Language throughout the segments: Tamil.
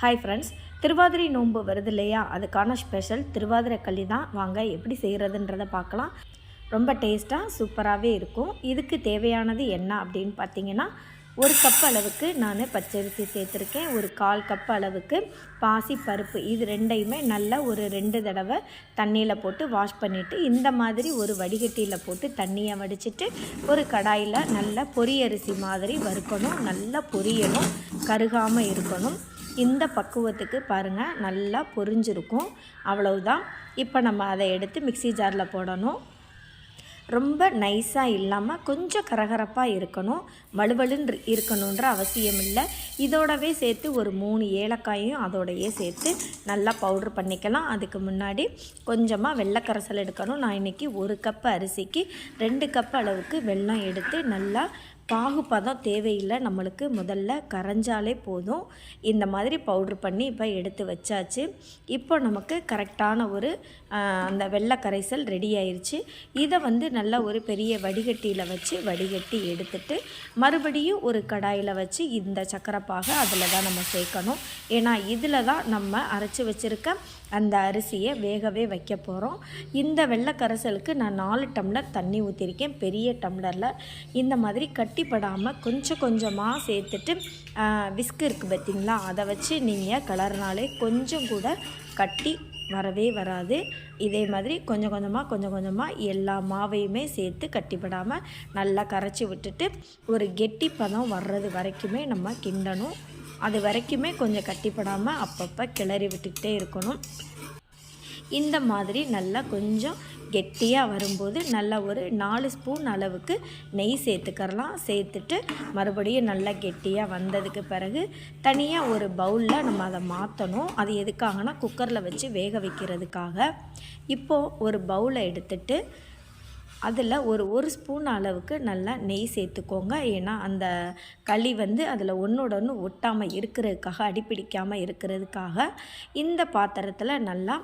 ஹாய் ஃப்ரெண்ட்ஸ் திருவாதிரை நோன்பு வருது இல்லையா? அதுக்கான ஸ்பெஷல் திருவாதிரை களி தான். வாங்க எப்படி செய்கிறதுன்றதை பார்க்கலாம். ரொம்ப டேஸ்ட்டாக சூப்பராகவே இருக்கும். இதுக்கு தேவையானது என்ன அப்படின்னு பார்த்தீங்கன்னா ஒரு கப் அளவுக்கு நான் பச்சரிசி சேர்த்துருக்கேன். ஒரு கால் கப் அளவுக்கு பாசி பருப்பு. இது ரெண்டையுமே நல்லா ஒரு ரெண்டு தடவை தண்ணியில் போட்டு வாஷ் பண்ணிவிட்டு இந்த மாதிரி ஒரு வடிகட்டியில் போட்டு தண்ணியை வடிச்சிட்டு ஒரு கடாயில் நல்லா பொரியரிசி மாதிரி வறுக்கணும். நல்லா பொரியணும் கருகாமல் இருக்கணும். இந்த பக்குவத்துக்கு பாருங்கள் நல்லா பொரிஞ்சிருக்கும். அவ்வளவுதான். இப்போ நம்ம அதை எடுத்து மிக்ஸி ஜாரில் போடணும். ரொம்ப நைஸாக இல்லாமல் கொஞ்சம் கரகரப்பாக இருக்கணும். வலுவலுன்னு இருக்கணுன்ற அவசியம் இல்லை. இதோடவே சேர்த்து ஒரு மூணு ஏலக்காயும் அதோடையே சேர்த்து நல்லா பவுட்ரு பண்ணிக்கலாம். அதுக்கு முன்னாடி கொஞ்சமாக வெள்ளைக்கரசல் எடுக்கணும். நான் இன்றைக்கி ஒரு கப் அரிசிக்கு ரெண்டு கப் அளவுக்கு வெல்லம் எடுத்து நல்லா பாகுபதம் தேவையில்லை. நம்மளுக்கு முதல்ல கரைஞ்சாலே போதும். இந்த மாதிரி பவுட்ரு பண்ணி இப்போ எடுத்து வச்சாச்சு. இப்போ நமக்கு கரெக்டான ஒரு அந்த வெள்ளை கரைசல் ரெடி ஆயிடுச்சு இதை வந்து நல்லா ஒரு பெரிய வடிகட்டியில் வச்சு வடிகட்டி எடுத்துட்டு மறுபடியும் ஒரு கடாயில் வச்சு இந்த சக்கரைப்பாக அதில் தான் நம்ம சேர்க்கணும். ஏன்னா இதில் தான் நம்ம அரைச்சி வச்சுருக்க அந்த அரிசியை வேகவே வைக்க போகிறோம் இந்த வெள்ளை கரைசலுக்கு நான் நாலு டம்ளர் தண்ணி ஊற்றிருக்கேன் பெரிய டம்ளரில். இந்த மாதிரி கட்டிப்படாமல் கொஞ்சம் கொஞ்சமாக சேர்த்துட்டு விஸ்க் இருக்குது பார்த்தீங்களா அதை வச்சு நீங்கள் கலர்னாலே கொஞ்சம் கூட கட்டி வரவே வராது. இதே மாதிரி கொஞ்சம் கொஞ்சமாக கொஞ்சம் கொஞ்சமாக எல்லா மாவையுமே சேர்த்து கட்டிப்படாமல் நல்லா கரைச்சி விட்டுட்டு ஒரு கெட்டி பதம் வர்றது வரைக்குமே நம்ம கிண்டணும். அது வரைக்குமே கொஞ்சம் கட்டிப்படாமல் அப்பப்போ கிளறி விட்டுக்கிட்டே இருக்கணும். இந்த மாதிரி நல்லா கொஞ்சம் கெட்டியாக வரும்போது நல்லா ஒரு நாலு ஸ்பூன் அளவுக்கு நெய் சேர்த்துக்கரலாம் சேர்த்துட்டு மறுபடியும் நல்லா கெட்டியாக வந்ததுக்கு பிறகு தனியாக ஒரு பவுலில் நம்ம அதை மாற்றணும் அது எதுக்காகனா குக்கரில் வச்சு வேக வைக்கிறதுக்காக. இப்போது ஒரு பவுலை எடுத்துட்டு அதில் ஒரு ஒரு ஸ்பூன் அளவுக்கு நல்லா நெய் சேர்த்துக்கோங்க. ஏன்னா அந்த களி வந்து அதில் ஒன்றோட ஒன்று ஒட்டாமல் இருக்கிறதுக்காக அடிப்பிடிக்காமல் இருக்கிறதுக்காக இந்த பாத்திரத்தில் நல்லா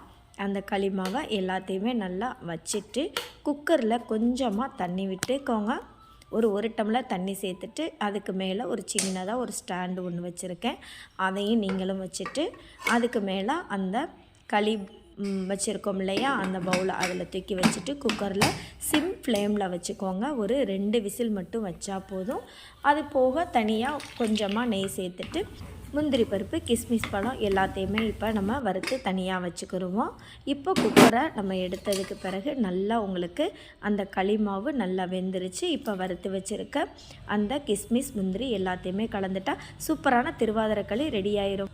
அந்த களிமாவை எல்லாத்தையுமே நல்லா வச்சுட்டு குக்கரில் கொஞ்சமாக தண்ணி விட்டுக்கோங்க. ஒரு ஒரு டம்ளர் தண்ணி சேர்த்துட்டு அதுக்கு மேலே ஒரு சின்னதாக ஒரு ஸ்டாண்டு ஒன்று வச்சுருக்கேன். அதையும் நீங்களும் வச்சுட்டு அதுக்கு மேலே அந்த களி வச்சுருக்கோம் இல்லையா? அந்த பவுலை அதில் தூக்கி வச்சுட்டு குக்கரில் சிம் ஃப்ளேமில் வச்சுக்கோங்க. ஒரு ரெண்டு விசில் மட்டும் வச்சா போதும். அது போக தனியாக கொஞ்சமாக நெய் சேர்த்துட்டு முந்திரி பருப்பு கிஸ்மிஸ் பழம் எல்லாத்தையுமே இப்போ நம்ம வறுத்து தனியாக வச்சுக்கிருவோம். இப்போ குக்கரை நம்ம எடுத்ததுக்கு பிறகு நல்லா உங்களுக்கு அந்த களிமாவு நல்லா வெந்துருச்சு. இப்போ வறுத்து வச்சுருக்க அந்த கிஸ்மிஸ் முந்திரி எல்லாத்தையுமே கலந்துட்டா சூப்பரான திருவாதிரக்களி ரெடி ஆயிரும்.